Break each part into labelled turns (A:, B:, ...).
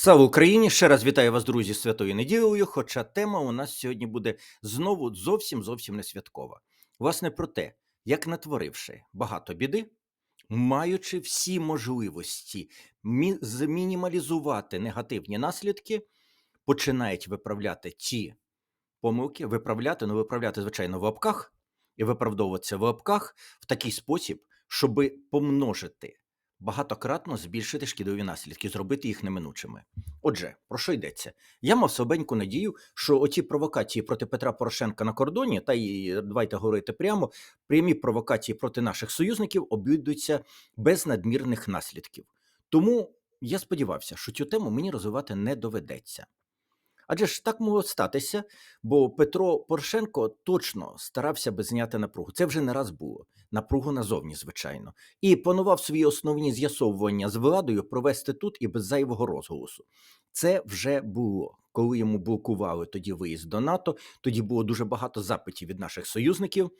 A: Слава Україні! Ще раз вітаю вас, друзі, з святою неділею. Хоча тема у нас сьогодні буде знову зовсім зовсім не святкова. Власне, про те, як натворивши багато біди, маючи всі можливості мі- змінімалізувати негативні наслідки, починають виправляти ті помилки, виправляти, ну виправляти, звичайно, в лапках і виправдовуватися в лапках в такий спосіб, щоби помножити багатократно збільшити шкідливі наслідки, зробити їх неминучими. Отже, про що йдеться? Я мав слабеньку надію, що оці провокації проти Петра Порошенка на кордоні, та й давайте говорити прямо, прямі провокації проти наших союзників обійдуться без надмірних наслідків. Тому я сподівався, що цю тему мені розвивати не доведеться. Адже ж так могло статися, бо Петро Порошенко точно старався би зняти напругу. Це вже не раз було. Напругу назовні, звичайно, і планував свої основні з'ясовування з владою провести тут і без зайвого розголосу. Це вже було. Коли йому блокували тоді виїзд до НАТО, тоді було дуже багато запитів від наших союзників.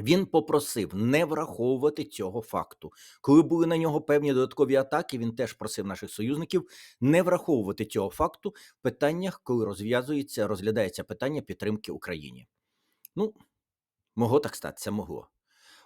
A: Він попросив не враховувати цього факту. Коли були на нього певні додаткові атаки, він теж просив наших союзників не враховувати цього факту в питаннях, коли розв'язується, розглядається питання підтримки Україні. Ну, могло так статися, могло.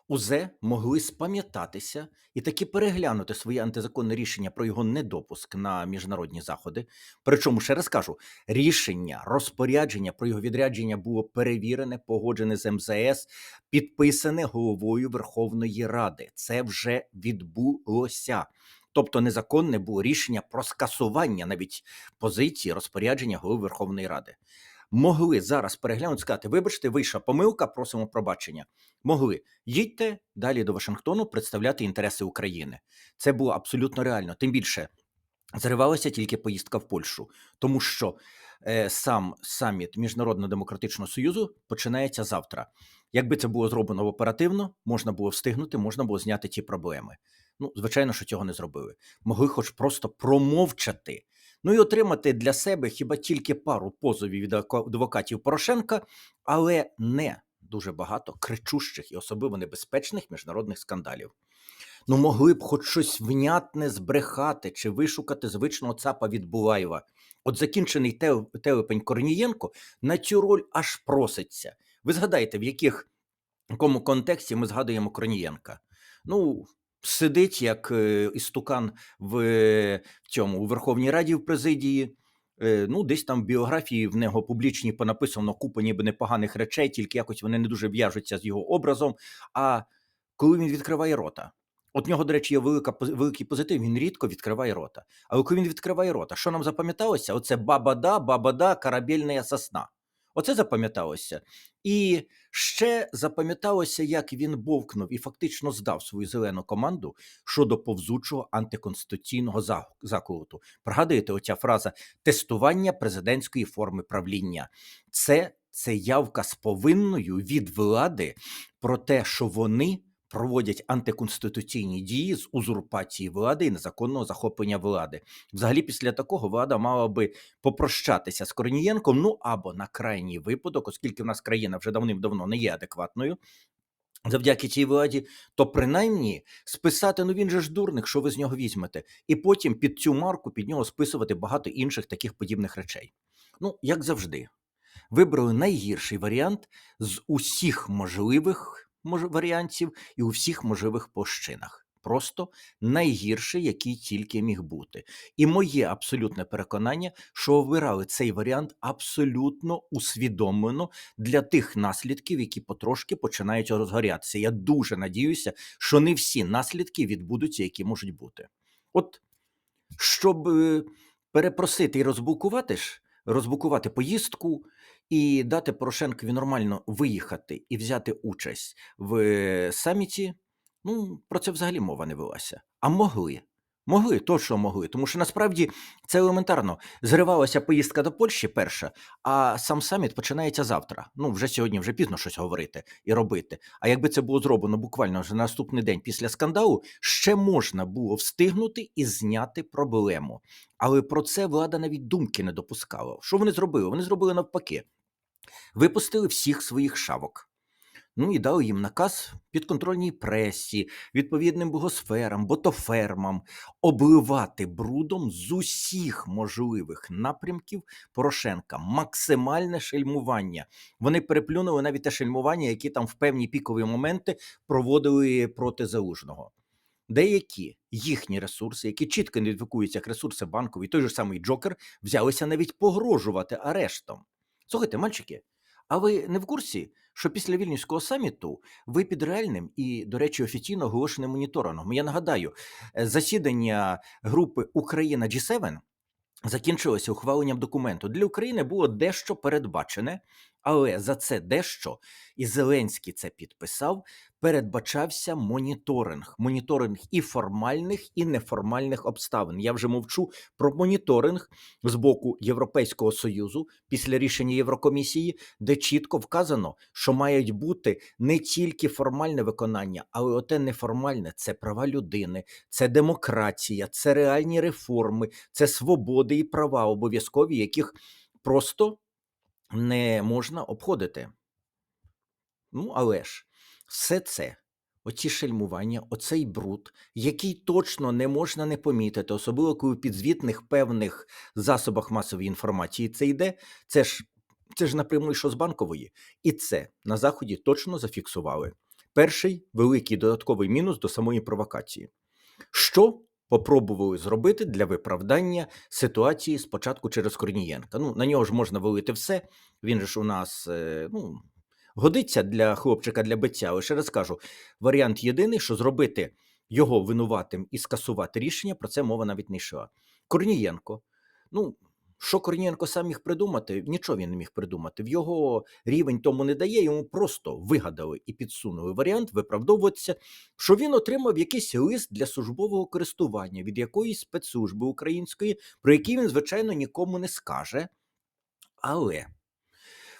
A: УЗЕ могли спам'ятатися і таки переглянути своє антизаконне рішення про його недопуск на міжнародні заходи. Причому ще раз кажу, рішення розпорядження про його відрядження було перевірене, погоджене з МЗС, підписане головою Верховної Ради. Це вже відбулося. Тобто незаконне було рішення про скасування навіть позиції розпорядження голови Верховної Ради. Могли зараз переглянути, сказати, вибачте, вийшла помилка, просимо пробачення. Могли їдьте далі до Вашингтону представляти інтереси України. Це було абсолютно реально. Тим більше зривалася тільки поїздка в Польщу, тому що е, сам саміт Міжнародного демократичного союзу починається завтра. Якби це було зроблено оперативно, можна було встигнути, можна було зняти ті проблеми. Ну, звичайно, що цього не зробили. Могли хоч просто промовчати. Ну і отримати для себе хіба тільки пару позовів від адвокатів Порошенка, але не дуже багато кричущих і особливо небезпечних міжнародних скандалів. Ну, могли б хоч щось внятне збрехати чи вишукати звичного цапа від Булаєва. От закінчений телепень Корнієнко на цю роль аж проситься. Ви згадайте, в яких в якому контексті ми згадуємо Корнієнка. Ну, сидить як е, істукан в, е, цьому у Верховній Раді в президії. Е, Ну, десь там в біографії в нього публічній понаписано купа ніби непоганих речей, тільки якось вони не дуже в'яжуться з його образом. А коли він відкриває рота, от нього, до речі, є велика, великий позитив, він рідко відкриває рота. Але коли він відкриває рота, що нам запам'яталося? Оце бабада, бабада, корабельна сосна. Оце запам'яталося. І ще запам'яталося, як він бовкнув і фактично здав свою зелену команду щодо повзучого антиконституційного заколоту. Пригадуєте, оця фраза тестування президентської форми правління. Це, це явка з повинною від влади про те, що вони проводять антиконституційні дії з узурпації влади і незаконного захоплення влади. Взагалі, після такого влада мала би попрощатися з Корнієнком, ну або на крайній випадок, оскільки в нас країна вже давним-давно не є адекватною. Завдяки цій владі, то принаймні списати, ну він же ж дурник, що ви з нього візьмете, і потім під цю марку під нього списувати багато інших таких подібних речей. Ну, як завжди, вибрали найгірший варіант з усіх можливих мож... варіантів і у всіх можливих площинах. Просто найгірший, який тільки міг бути. І моє абсолютне переконання, що обирали цей варіант абсолютно усвідомлено для тих наслідків, які потрошки починають розгорятися. Я дуже надіюся, що не всі наслідки відбудуться, які можуть бути. От щоб е, перепросити і розблокувати ж, розблокувати поїздку і дати Порошенкові нормально виїхати і взяти участь в саміті, ну про це взагалі мова не велася. А могли. Могли, точно могли, тому що насправді це елементарно. Зривалася поїздка до Польщі перша, а сам саміт починається завтра. Ну, вже сьогодні вже пізно щось говорити і робити. А якби це було зроблено буквально вже на наступний день після скандалу, ще можна було встигнути і зняти проблему. Але про це влада навіть думки не допускала. Що вони зробили? Вони зробили навпаки: випустили всіх своїх шавок. Ну і дали їм наказ підконтрольній пресі, відповідним богосферам, ботофермам обливати брудом з усіх можливих напрямків Порошенка. Максимальне шельмування. Вони переплюнули навіть те шельмування, які там в певні пікові моменти проводили проти залужного. Деякі їхні ресурси, які чітко ідентифікуються як ресурси банкові, той же самий Джокер, взялися навіть погрожувати арештом. Слухайте, мальчики, а ви не в курсі, що після вільнюського саміту ви під реальним і, до речі, офіційно оголошеним моніторингом? Я нагадаю, е, засідання групи Україна G7 закінчилося ухваленням документу. Для України було дещо передбачене, але за це дещо, і Зеленський це підписав, передбачався моніторинг. Моніторинг і формальних, і неформальних обставин. Я вже мовчу про моніторинг з боку Європейського Союзу після рішення Єврокомісії, де чітко вказано, що мають бути не тільки формальне виконання, але оте неформальне це права людини, це демократія, це реальні реформи, це свободи і права обов'язкові, яких просто не можна обходити. Ну, але ж все це, оці шельмування, оцей бруд, який точно не можна не помітити, особливо коли в підзвітних певних засобах масової інформації це йде, це ж це ж напряму йшло з банкової, і це на заході точно зафіксували. Перший великий додатковий мінус до самої провокації. Що попробували зробити для виправдання ситуації спочатку через Корнієнка? Ну, на нього ж можна вилити все. Він ж у нас е, ну, годиться для хлопчика для биття. Але ще раз кажу: варіант єдиний, що зробити його винуватим і скасувати рішення, про це мова навіть не йшла. Корнієнко. Ну, що Корнієнко сам міг придумати? Нічого він не міг придумати. В його рівень тому не дає. Йому просто вигадали і підсунули варіант виправдовуватися, що він отримав якийсь лист для службового користування від якоїсь спецслужби української, про який він, звичайно, нікому не скаже. Але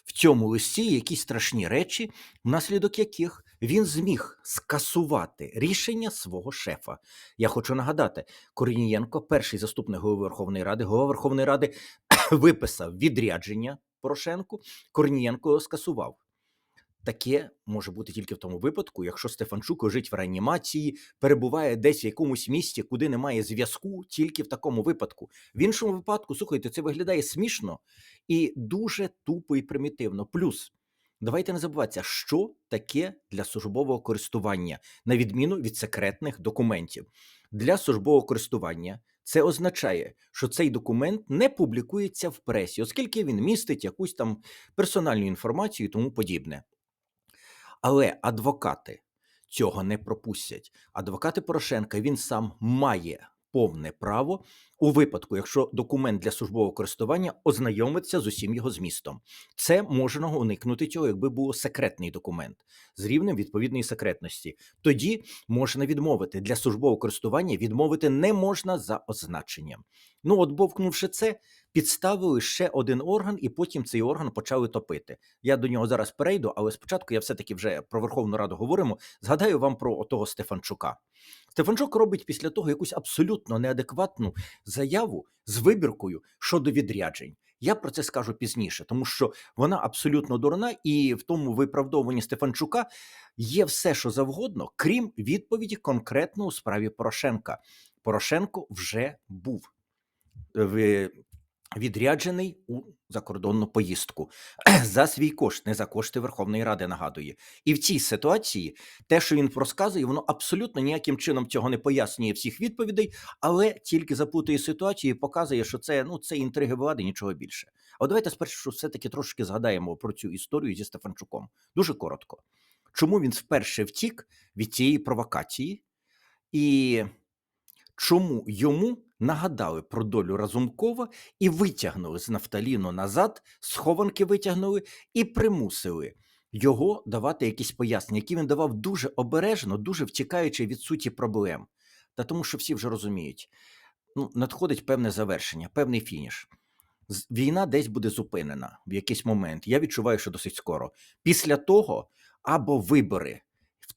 A: в цьому листі якісь страшні речі, внаслідок яких він зміг скасувати рішення свого шефа. Я хочу нагадати, Корнієнко, перший заступник голови Верховної Ради, голова Верховної Ради, виписав відрядження Порошенку. Корнієнко його скасував. Таке може бути тільки в тому випадку, якщо Стефанчук лежить в реанімації, перебуває десь в якомусь місті, куди немає зв'язку, тільки в такому випадку. В іншому випадку, слухайте, це виглядає смішно і дуже тупо і примітивно. Плюс давайте не забуватися, що таке для службового користування, на відміну від секретних документів. Для службового користування це означає, що цей документ не публікується в пресі, оскільки він містить якусь там персональну інформацію і тому подібне. Але адвокати цього не пропустять. Адвокати Порошенка він сам має повне право у випадку, якщо документ для службового користування ознайомиться з усім його змістом. Це можна уникнути цього, якби був секретний документ з рівнем відповідної секретності. Тоді можна відмовити для службового користування, відмовити не можна за означенням. Ну, от бовкнувши це, підставили ще один орган, і потім цей орган почали топити. Я до нього зараз перейду, але спочатку я все-таки вже про Верховну Раду говоримо. Згадаю вам про того Стефанчука. Стефанчук робить після того якусь абсолютно неадекватну заяву з вибіркою щодо відряджень. Я про це скажу пізніше, тому що вона абсолютно дурна, і в тому виправдовуванні Стефанчука є все, що завгодно, крім відповіді конкретно у справі Порошенка. Порошенко вже був відряджений у закордонну поїздку за свій кошт, не за кошти Верховної Ради, нагадує. І в цій ситуації те, що він розказує, воно абсолютно ніяким чином цього не пояснює всіх відповідей, але тільки запутує ситуацію і показує, що це ну це інтриги влади, нічого більше. А давайте спершу все-таки трошки згадаємо про цю історію зі Стефанчуком. Дуже коротко. Чому він вперше втік від цієї провокації? І чому йому нагадали про долю Разумкова і витягнули з нафталіну назад, схованки витягнули і примусили його давати якісь пояснення, які він давав дуже обережно, дуже втікаючи від суті проблем. Та тому, що всі вже розуміють, ну, надходить певне завершення, певний фініш. Війна десь буде зупинена в якийсь момент. Я відчуваю, що досить скоро. Після того або вибори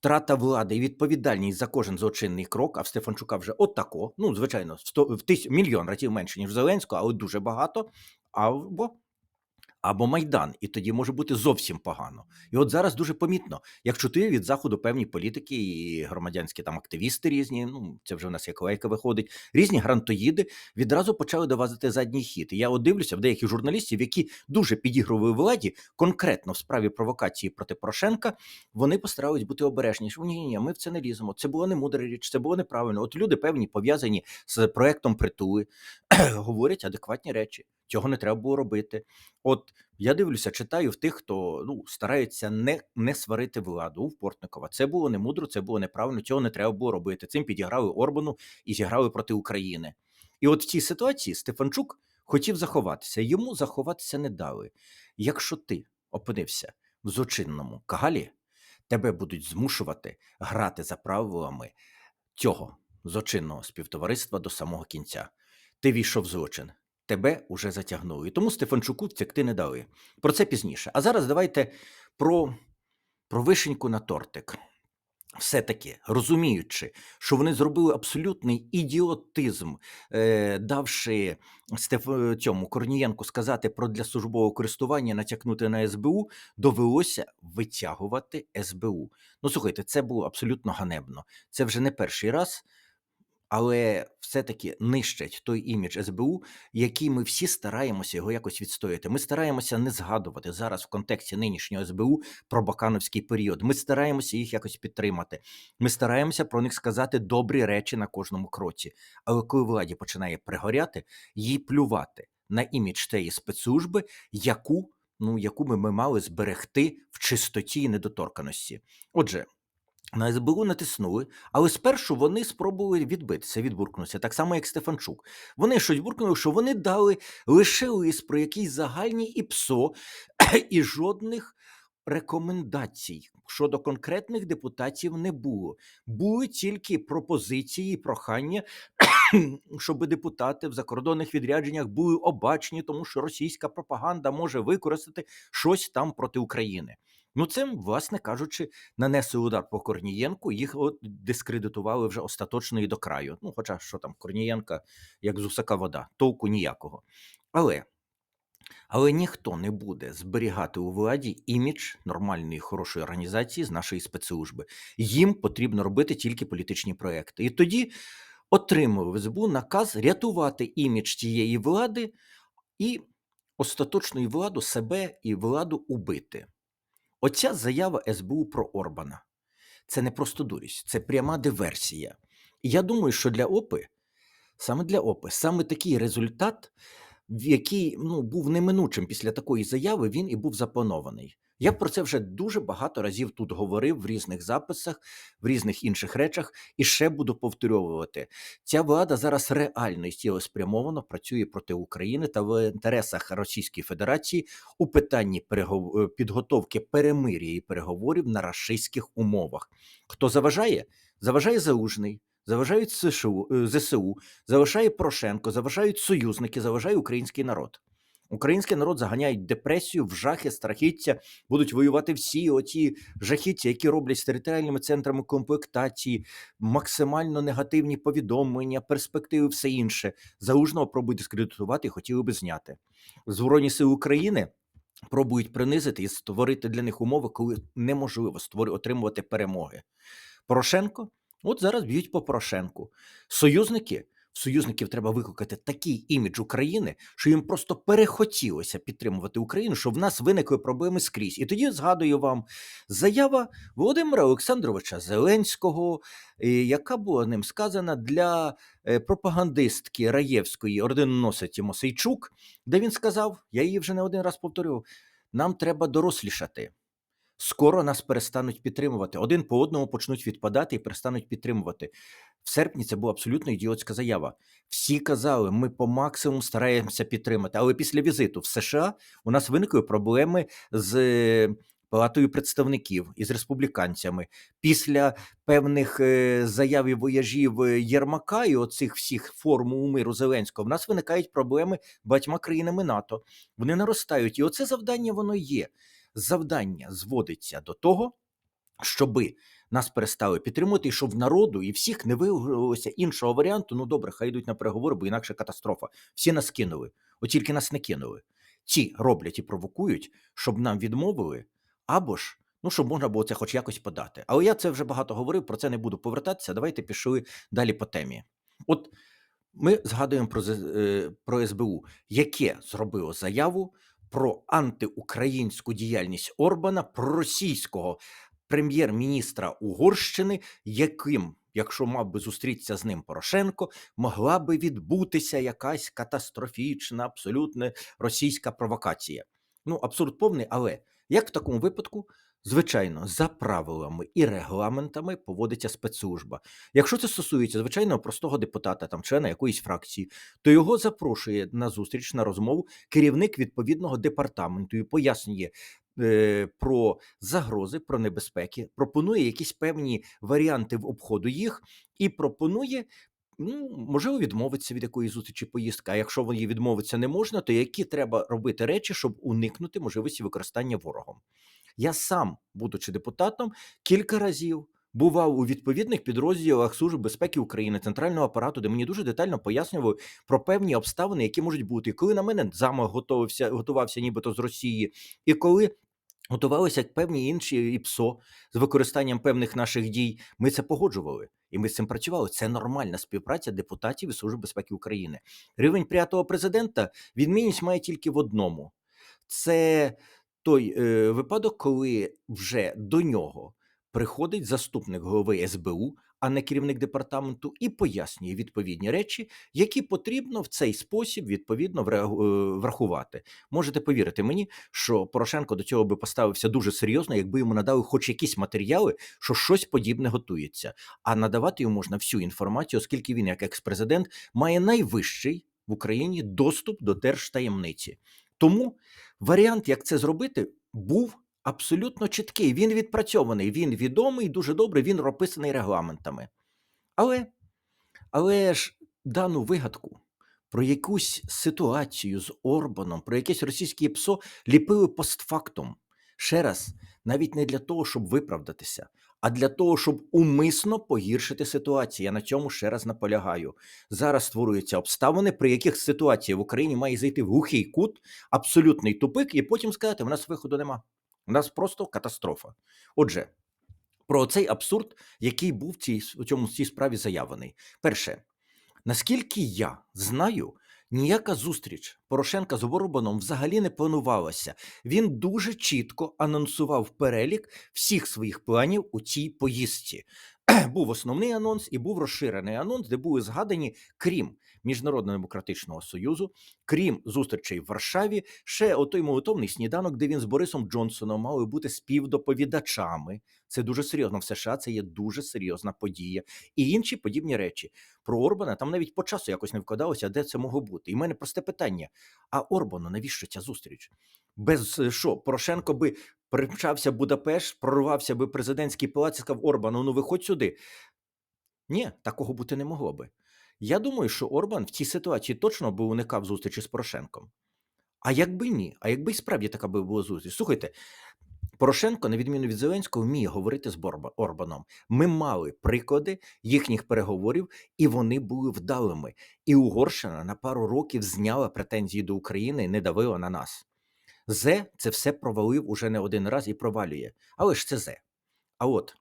A: втрата влади і відповідальність за кожен злочинний крок, а в Стефанчука вже отако. Ну, звичайно, 100, в тисяч, мільйон разів менше, ніж Зеленського, але дуже багато. Або або Майдан, і тоді може бути зовсім погано. І от зараз дуже помітно, як чути від заходу певні політики і громадянські там активісти різні. Ну це вже в нас як лайка виходить. Різні грантоїди відразу почали довозити задній хід. І я от дивлюся в деяких журналістів, які дуже підігрували владі, конкретно в справі провокації проти Порошенка. Вони постарались бути обережніші. Ні, ні, ні, ми в це не ліземо. Це була не мудра річ, це було неправильно. От люди певні пов'язані з проектом притули, говорять адекватні речі. Цього не треба було робити. От я дивлюся, читаю в тих, хто ну старається не, не сварити владу у Портникова. Це було не мудро, це було неправильно. Цього не треба було робити. Цим підіграли Орбану і зіграли проти України. І от в цій ситуації Стефанчук хотів заховатися. Йому заховатися не дали. Якщо ти опинився в злочинному кагалі, тебе будуть змушувати грати за правилами цього злочинного співтовариства до самого кінця. Ти війшов в злочин, тебе уже затягнули. Тому Стефанчуку втекти не дали. Про це пізніше. А зараз давайте про, про вишеньку на тортик. Все-таки розуміючи, що вони зробили абсолютний ідіотизм, е, давши Стеф... цьому Корнієнку сказати про для службового користування, натякнути на СБУ, довелося витягувати СБУ. Ну слухайте, це було абсолютно ганебно. Це вже не перший раз, але все-таки нищать той імідж СБУ, який ми всі стараємося його якось відстояти. Ми стараємося не згадувати зараз в контексті нинішнього СБУ про Бакановський період. Ми стараємося їх якось підтримати. Ми стараємося про них сказати добрі речі на кожному кроці. Але коли владі починає пригоряти, їй плювати на імідж тієї спецслужби, яку ну яку би ми мали зберегти в чистоті і недоторканості. Отже. На СБУ натиснули, але спершу вони спробували відбитися, відбуркнутися, так само, як Стефанчук. Вони щось буркнули, що вони дали лише лист про якісь загальні ІПСО і жодних рекомендацій щодо конкретних депутатів не було. Були тільки пропозиції, і прохання, щоб депутати в закордонних відрядженнях були обачні, тому що російська пропаганда може використати щось там проти України. Ну, це, власне кажучи, нанесли удар по Корнієнку, їх от дискредитували вже остаточно і до краю. Ну, хоча що там, Корнієнка, як з усака вода, толку ніякого. Але але ніхто не буде зберігати у владі імідж нормальної хорошої організації з нашої спецслужби. Їм потрібно робити тільки політичні проекти. І тоді отримав СБУ наказ рятувати імідж тієї влади і остаточну владу себе і владу убити. Оця заява СБУ про Орбана це не просто дурість, це пряма диверсія. І я думаю, що для ОПИ, саме для ОПИ, саме такий результат, який ну, був неминучим після такої заяви, він і був запланований. Я про це вже дуже багато разів тут говорив в різних записах, в різних інших речах, і ще буду повторювати. Ця влада зараз реально і цілеспрямовано працює проти України та в інтересах Російської Федерації у питанні перегов... підготовки перемир'я і переговорів на рашистських умовах. Хто заважає? Заважає Залужний. Заважають СШУ, ЗСУ, заважає Порошенко, заважають союзники, заважає український народ. Український народ заганяють депресію, в жахи, страхіття, будуть воювати всі оті жахіття, які роблять з територіальними центрами комплектації, максимально негативні повідомлення, перспективи, все інше. Залужного пробують дискредитувати і хотіли би зняти. Збройні сили України. Пробують принизити і створити для них умови, коли неможливо створити отримувати перемоги. Порошенко от зараз б'ють по Порошенку. Союзники в союзників треба викликати такий імідж України, що їм просто перехотілося підтримувати Україну, що в нас виникли проблеми скрізь. І тоді згадую вам заява Володимира Олександровича Зеленського, яка була ним сказана для е, пропагандистки Раєвської орденоносиці Мосейчук, де він сказав: я її вже не один раз повторював: нам треба дорослішати. Скоро нас перестануть підтримувати. Один по одному почнуть відпадати і перестануть підтримувати. В серпні це була абсолютно ідіотська заява. Всі казали, ми по максимуму стараємося підтримати. Але після візиту в США у нас виникли проблеми з е, палатою представників і з республіканцями. Після певних е, заяв і вояжів Єрмака і оцих всіх формул миру Зеленського в нас виникають проблеми багатьма країнами НАТО. Вони наростають, і оце завдання воно є завдання зводиться до того, щоби нас перестали підтримувати, і щоб народу і всіх не виявилося іншого варіанту. Ну добре, хай йдуть на переговори, бо інакше катастрофа. Всі нас кинули, от тільки нас не кинули. ті роблять і провокують, щоб нам відмовили, або ж ну, щоб можна було це хоч якось подати. Але я це вже багато говорив, про це не буду повертатися. Давайте пішли далі по темі. От ми згадуємо про, е, про СБУ, яке зробило заяву про антиукраїнську діяльність Орбана, про російського прем'єр-міністра Угорщини, яким, якщо мав би зустрітися з ним Порошенко, могла би відбутися якась катастрофічна, абсолютно російська провокація. Ну, абсурд повний, але як в такому випадку? Звичайно, за правилами і регламентами поводиться спецслужба. Якщо це стосується звичайного простого депутата, там члена якоїсь фракції, то його запрошує на зустріч на розмову керівник відповідного департаменту і пояснює про загрози, про небезпеки, пропонує якісь певні варіанти в обходу їх і пропонує. Ну, можливо, відмовитися від якоїсь зустрічі поїздки. А якщо її відмовитися не можна, то які треба робити речі, щоб уникнути можливості використання ворогом? Я сам, будучи депутатом, кілька разів бував у відповідних підрозділах Служби безпеки України, центрального апарату, де мені дуже детально пояснювали про певні обставини, які можуть бути. І коли на мене замах готувався, готувався нібито з Росії, і коли. Готувалися певні інші ІПСО з використанням певних наших дій. Ми це погоджували, і ми з цим працювали. Це нормальна співпраця депутатів і Служби безпеки України. Рівень п'ятого президента відмінність має тільки в одному: це той е, випадок, коли вже до нього приходить заступник голови СБУ, а не керівник департаменту, і пояснює відповідні речі, які потрібно в цей спосіб відповідно е, врахувати. Можете повірити мені, що Порошенко до цього би поставився дуже серйозно, якби йому надали хоч якісь матеріали, що щось подібне готується. А надавати йому можна всю інформацію, оскільки він, як експрезидент, має найвищий в Україні доступ до держтаємниці. Тому варіант, як це зробити, був абсолютно чіткий. Він відпрацьований, він відомий, дуже добре, він прописаний регламентами. Але, але ж дану вигадку про якусь ситуацію з Орбаном, про якесь російське ПСО ліпили постфактум. Ще раз, навіть не для того, щоб виправдатися, а для того, щоб умисно погіршити ситуацію. Я на цьому ще раз наполягаю. Зараз створюються обставини, при яких ситуація в Україні має зайти в глухий кут, абсолютний тупик, і потім сказати: в нас виходу нема. У нас просто катастрофа. Отже, про цей абсурд, який був цій, у цьому цій справі заявлений. Перше, наскільки я знаю, ніяка зустріч Порошенка з Орбаном взагалі не планувалася. Він дуже чітко анонсував перелік всіх своїх планів у цій поїздці. Був основний анонс і був розширений анонс, де були згадані, крім Міжнародного демократичного союзу, крім зустрічей в Варшаві, ще отой молитовний сніданок, де він з Борисом Джонсоном мали бути співдоповідачами. Це дуже серйозно. В США це є дуже серйозна подія. І інші подібні речі. Про Орбана там навіть по часу якось не вкладалося, де це могло бути. І в мене просте питання: а Орбану навіщо ця зустріч? Без е, що Порошенко би примчався Будапешт, прорвався би президентський палац і сказав Орбану, ну виходь сюди. Ні, такого бути не могло би. Я думаю, що Орбан в цій ситуації точно би уникав зустрічі з Порошенком. А якби ні, а якби і справді така би була зустріч. Слухайте, Порошенко, на відміну від Зеленського, вміє говорити з Орбаном. Ми мали приклади їхніх переговорів, і вони були вдалими. І Угорщина на пару років зняла претензії до України і не давила на нас. Зе це все провалив уже не один раз і провалює. Але ж це Зе. А от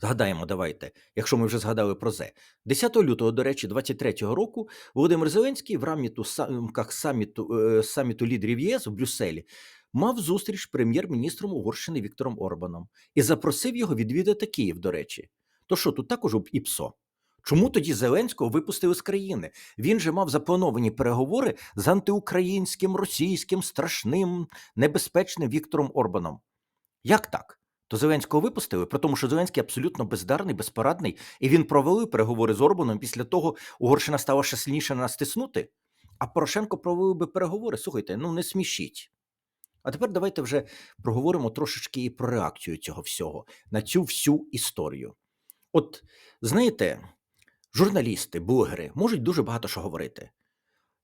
A: згадаємо, давайте, якщо ми вже згадали про Зе. 10 лютого, до речі, 23-го року Володимир Зеленський в рамках саміту, е, саміту лідерів ЄС в Брюсселі мав зустріч прем'єр-міністром Угорщини Віктором Орбаном і запросив його відвідати Київ, до речі. То що, тут також і ПСО? Чому тоді Зеленського випустили з країни? Він же мав заплановані переговори з антиукраїнським, російським, страшним, небезпечним Віктором Орбаном. Як так? То Зеленського випустили, при тому, що Зеленський абсолютно бездарний, безпорадний, і він провалив переговори з Орбаном. Після того Угорщина стала ще сильніше на нас тиснути. А Порошенко провалив би переговори. Слухайте, ну не смішіть. А тепер давайте вже проговоримо трошечки і про реакцію цього всього на цю всю історію. От знаєте, журналісти, блогери можуть дуже багато що говорити.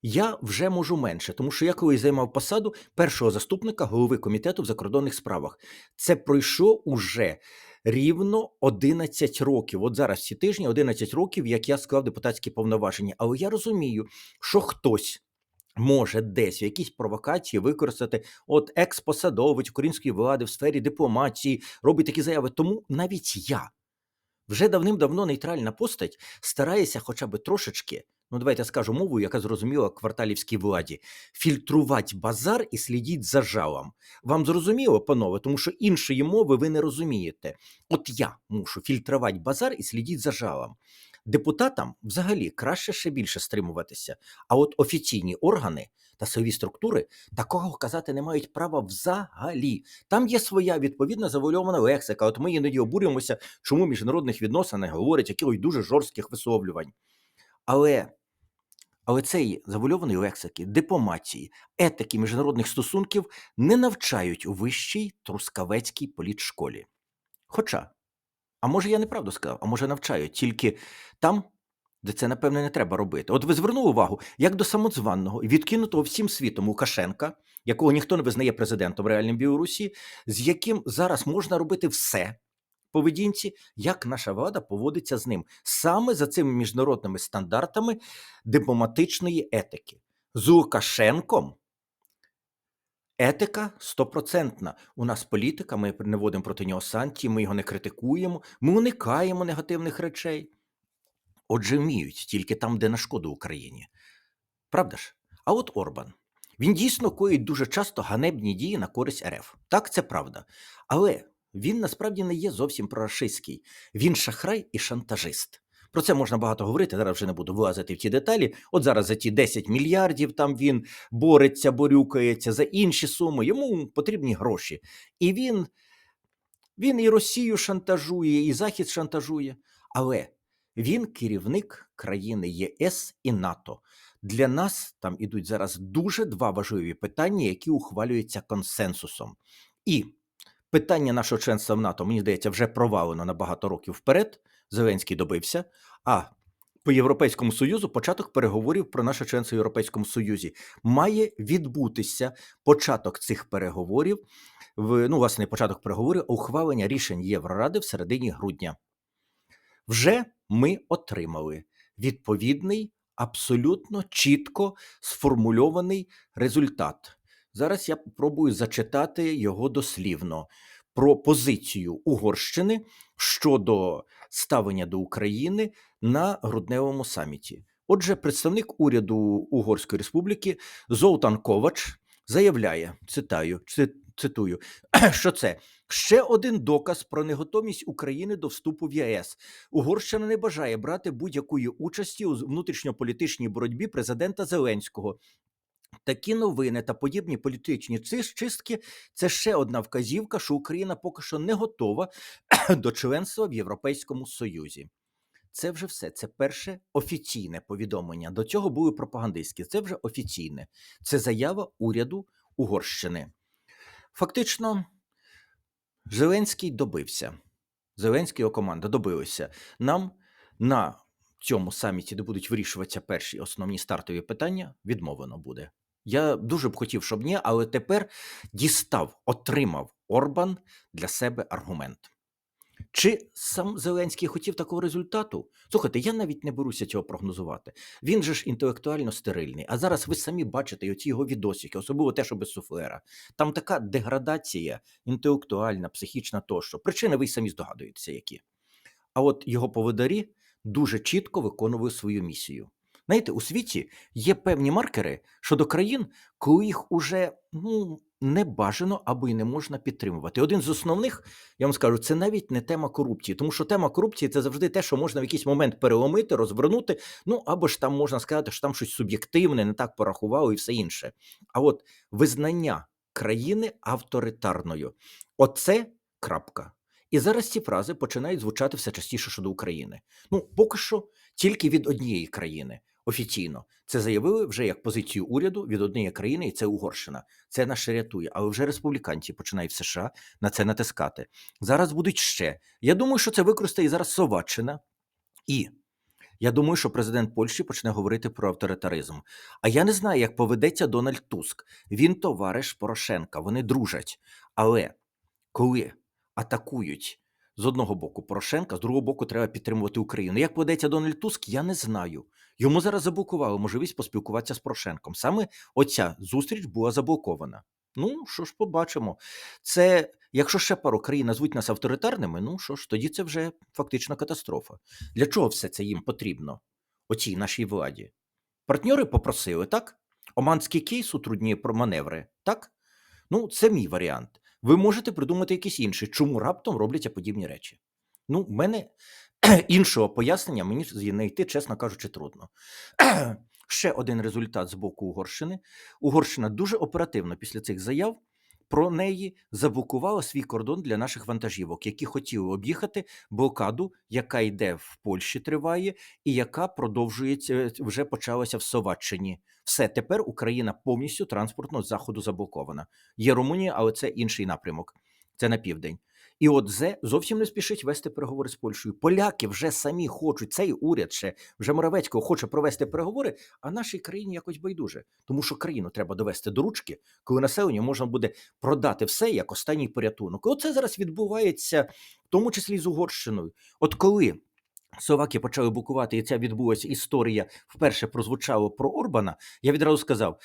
A: Я вже можу менше, тому що я колись займав посаду першого заступника голови комітету в закордонних справах. Це пройшло уже рівно 11 років. От зараз ці тижні 11 років, як я склав депутатські повноваження. Але я розумію, що хтось може десь в якійсь провокації використати от екс-посадовець української влади в сфері дипломатії, робить такі заяви. Тому навіть я, вже давним-давно нейтральна постать, старається хоча б трошечки, ну давайте скажу мову, яка зрозуміла кварталівській владі, фільтрувати базар і слідіть за жалом. Вам зрозуміло, панове, тому що іншої мови ви не розумієте. От я мушу фільтрувати базар і слідіть за жалом. Депутатам взагалі краще ще більше стримуватися. А от офіційні органи та силові структури такого казати не мають права взагалі. Там є своя відповідна завуальована лексика. От ми іноді обурюємося, чому міжнародних відносинах говорять якихось дуже жорстких висловлювань. Але, але цієї завуальованої лексики, дипломатії, етики міжнародних стосунків не навчають у вищій трускавецькій політшколі. Хоча, а може я неправду сказав, а може навчають тільки там, де це, напевне, не треба робити. От ви звернули увагу, як до самозваного і відкинутого всім світом Лукашенка, якого ніхто не визнає президентом реальним Білорусі, з яким зараз можна робити все поведінці, як наша влада поводиться з ним саме за цими міжнародними стандартами дипломатичної етики. З Лукашенком етика стопроцентна. У нас політика, ми не вводимо проти нього санкції, ми його не критикуємо, ми уникаємо негативних речей. Отже, вміють тільки там, де на шкоду Україні. Правда ж? А от Орбан. Він дійсно коїть дуже часто ганебні дії на користь РФ. Так, це правда. Але він насправді не є зовсім прорашистський. Він шахрай і шантажист. Про це можна багато говорити. Зараз вже не буду влазити в ті деталі. От зараз за ті 10 мільярдів там він бореться, борюкається за інші суми. Йому потрібні гроші. І він, він і Росію шантажує, і Захід шантажує. Але він керівник країни ЄС і НАТО. Для нас там ідуть зараз дуже два важливі питання, які ухвалюються консенсусом. І питання нашого членства в НАТО, мені здається, вже провалено на багато років вперед. Зеленський добився. А по Європейському Союзу початок переговорів про наше членство в Європейському Союзі має відбутися початок цих переговорів. В ну, власне, початок переговорів, ухвалення рішень Євроради в середині грудня. Вже ми отримали відповідний, абсолютно чітко сформульований результат. Зараз я попробую зачитати його дослівно про позицію Угорщини щодо ставлення до України на грудневому саміті. Отже, представник уряду Угорської республіки Золтан Ковач заявляє: цитаю, цитую, що це ще один доказ про неготовність України до вступу в ЄС. Угорщина не бажає брати будь-якої участі у внутрішньополітичній боротьбі президента Зеленського. Такі новини та подібні політичні чистки це ще одна вказівка, що Україна поки що не готова до членства в Європейському Союзі. Це вже все. Це перше офіційне повідомлення. До цього були пропагандистські. Це вже офіційне. Це заява уряду Угорщини. Фактично, Зеленський добився. Зеленський його команда добилися. Нам на цьому саміті, де будуть вирішуватися перші основні стартові питання, відмовлено буде. Я дуже б хотів, щоб ні, але тепер дістав, отримав Орбан для себе аргумент. Чи сам Зеленський хотів такого результату? Слухайте, я навіть не беруся цього прогнозувати. Він же ж інтелектуально стерильний. А зараз ви самі бачите оці його відосики, особливо те, що без суфлера. Там така деградація інтелектуальна, психічна тощо. Причини ви самі здогадуєтеся, які. А от його поводарі дуже чітко виконували свою місію. Знаєте, у світі є певні маркери щодо країн, коли їх уже ну, не бажано або й не можна підтримувати. Один з основних, я вам скажу, це навіть не тема корупції, тому що тема корупції це завжди те, що можна в якийсь момент переломити, розвернути. Ну або ж там можна сказати, що там щось суб'єктивне, не так порахувало і все інше. А от визнання країни авторитарною оце крапка. І зараз ці фрази починають звучати все частіше щодо України. Ну, поки що тільки від однієї країни офіційно. Це заявили вже як позицію уряду від однієї країни, і це Угорщина. Це наше рятує. Але вже республіканці починають в США на це натискати. Зараз будуть ще. Я думаю, що це використає зараз Словаччина. І я думаю, що президент Польщі почне говорити про авторитаризм. А я не знаю, як поведеться Дональд Туск. Він товариш Порошенка, вони дружать. Але коли атакують з одного боку Порошенка, з другого боку, треба підтримувати Україну. Як подається Дональд Туск, я не знаю. Йому зараз заблокували можливість поспілкуватися з Порошенком. Саме оця зустріч була заблокована. Ну, що ж, побачимо. Це, якщо ще пару країн назвуть нас авторитарними, ну що ж, тоді це вже фактично катастрофа. Для чого все це їм потрібно? Оцій нашій владі? Партньори попросили, так? Оманський кейс утруднює про маневри, так? Ну, це мій варіант. Ви можете придумати якісь інші, чому раптом робляться подібні речі. Ну, в мене іншого пояснення мені знайти, чесно кажучи, трудно. Ще один результат з боку Угорщини. Угорщина дуже оперативно після цих заяв про неї заблокувала свій кордон для наших вантажівок, які хотіли об'їхати блокаду, яка йде в Польщі, триває, і яка продовжується вже почалася в Словаччині. Все тепер Україна повністю транспортно з заходу заблокована. Є Румунія, але це інший напрямок. Це на південь. І от зе зовсім не спішить вести переговори з Польщею. Поляки вже самі хочуть, цей уряд ще вже Моравецького хоче провести переговори, а нашій країні якось байдуже. Тому що країну треба довести до ручки, коли населенню можна буде продати все як останній порятунок. Оце зараз відбувається, в тому числі з Угорщиною. От коли. Словаки почали букувати, і ця відбулася історія вперше прозвучало про Орбана. Я відразу сказав: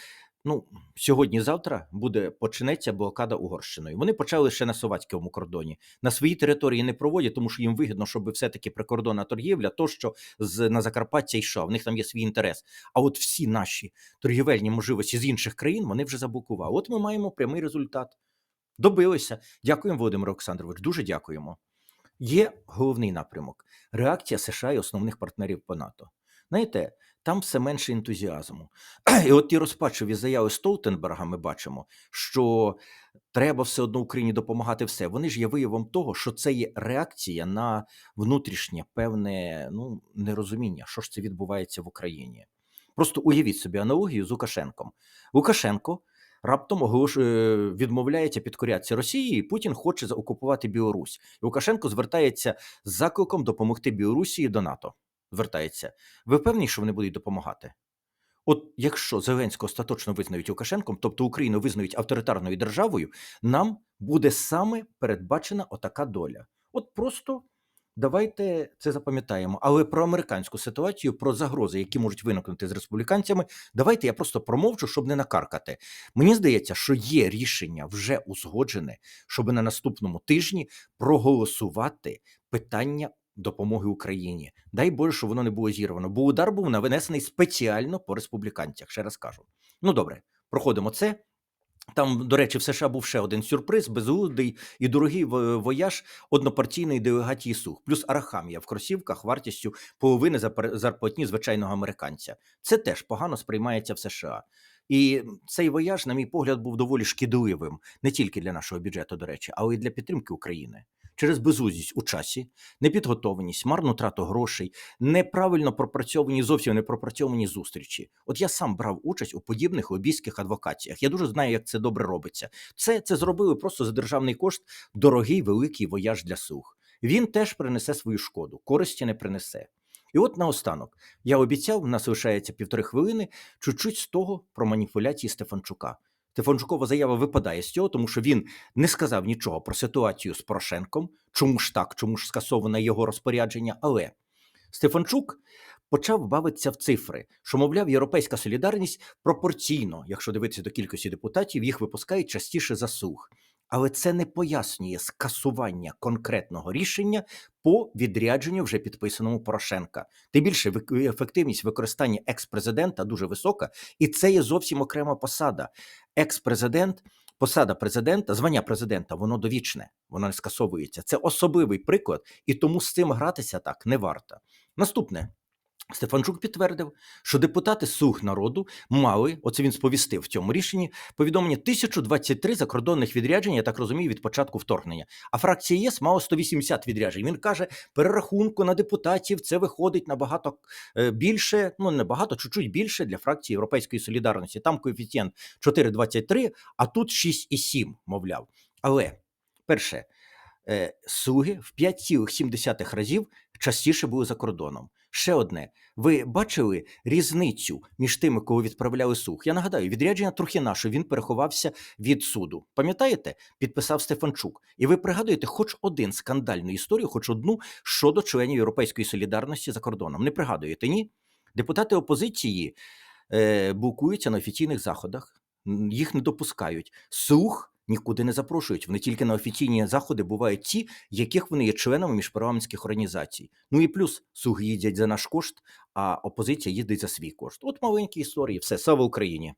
A: ну, сьогодні-завтра буде почнеться блокада Угорщиною. Вони почали ще на словацькому кордоні. На своїй території не проводять, тому що їм вигідно, щоб все-таки прикордонна торгівля, то що з на Закарпаття йшла. В них там є свій інтерес. А от всі наші торгівельні можливості з інших країн вони вже заблокували. От ми маємо прямий результат. Добилися. Дякуємо, Володимир Олександрович. Дуже дякуємо. Є головний напрямок реакція США і основних партнерів по НАТО. Знаєте, там все менше ентузіазму. І от ті розпачові заяви Столтенберга ми бачимо, що треба все одно Україні допомагати все. Вони ж є виявом того, що це є реакція на внутрішнє певне ну, нерозуміння, що ж це відбувається в Україні. Просто уявіть собі аналогію з Лукашенком. Лукашенко раптом оголошує, відмовляється підкорятися Росії, і Путін хоче окупувати Білорусь. І Лукашенко звертається з закликом допомогти Білорусі до НАТО. Звертається. Ви певні, що вони будуть допомагати? От якщо Зеленського остаточно визнають Лукашенком, тобто Україну визнають авторитарною державою, нам буде саме передбачена отака доля. От просто давайте це запам'ятаємо. Але про американську ситуацію, про загрози, які можуть виникнути з республіканцями, давайте я просто промовчу, щоб не накаркати. Мені здається, що є рішення вже узгоджене, щоб на наступному тижні проголосувати питання допомоги Україні. Дай Боже, щоб воно не було зірвано, бо удар був навинесений спеціально по республіканцях. Ще раз кажу. Ну добре, проходимо це. Там, до речі, в США був ще один сюрприз, безглуздий і дорогий вояж однопартійної делегації сух, плюс арахамія в кросівках вартістю половини зарплатні звичайного американця. Це теж погано сприймається в США. І цей вояж, на мій погляд, був доволі шкідливим не тільки для нашого бюджету, до речі, але й для підтримки України через безузість у часі, непідготованість, марну трату грошей, неправильно пропрацьовані, зовсім не пропрацьовані зустрічі. От я сам брав участь у подібних лобійських адвокаціях. Я дуже знаю, як це добре робиться. Це це зробили просто за державний кошт дорогий великий вояж для слуг. Він теж принесе свою шкоду, користі не принесе. І от наостанок я обіцяв, в нас лишається півтори хвилини, чуть-чуть з того про маніпуляції Стефанчука. Стефанчукова заява випадає з цього, тому що він не сказав нічого про ситуацію з Порошенком, чому ж так, чому ж скасоване його розпорядження. Але Стефанчук почав бавитися в цифри, що, мовляв, європейська солідарність пропорційно, якщо дивитися до кількості депутатів, їх випускають частіше за сух але це не пояснює скасування конкретного рішення по відрядженню вже підписаному Порошенка. Тим більше ефективність використання екс-президента дуже висока, і це є зовсім окрема посада. Екс-президент. Посада президента, звання президента, воно довічне, воно не скасовується. Це особливий приклад, і тому з цим гратися так не варто. Наступне Стефанчук підтвердив, що депутати Сух народу мали, оце він сповістив в цьому рішенні, повідомлення 1023 закордонних відряджень, я так розумію, від початку вторгнення. А фракція ЄС мала 180 відряджень. Він каже, перерахунку на депутатів це виходить набагато е, більше, ну не багато, чуть-чуть більше для фракції Європейської солідарності. Там коефіцієнт 4,23, а тут 6,7, мовляв. Але перше, е, слуги в 5,7 разів частіше були за кордоном. Ще одне. Ви бачили різницю між тими, кого відправляли сух? Я нагадаю, відрядження Трухіна, що він переховався від суду. Пам'ятаєте? Підписав Стефанчук. І ви пригадуєте хоч один скандальну історію, хоч одну щодо членів Європейської солідарності за кордоном. Не пригадуєте, ні? Депутати опозиції е, блокуються на офіційних заходах, їх не допускають. Сух нікуди не запрошують. Вони тільки на офіційні заходи бувають ті, яких вони є членами міжпарламентських організацій. Ну і плюс суги їздять за наш кошт, а опозиція їздить за свій кошт. От маленькі історії. Все, слава Україні.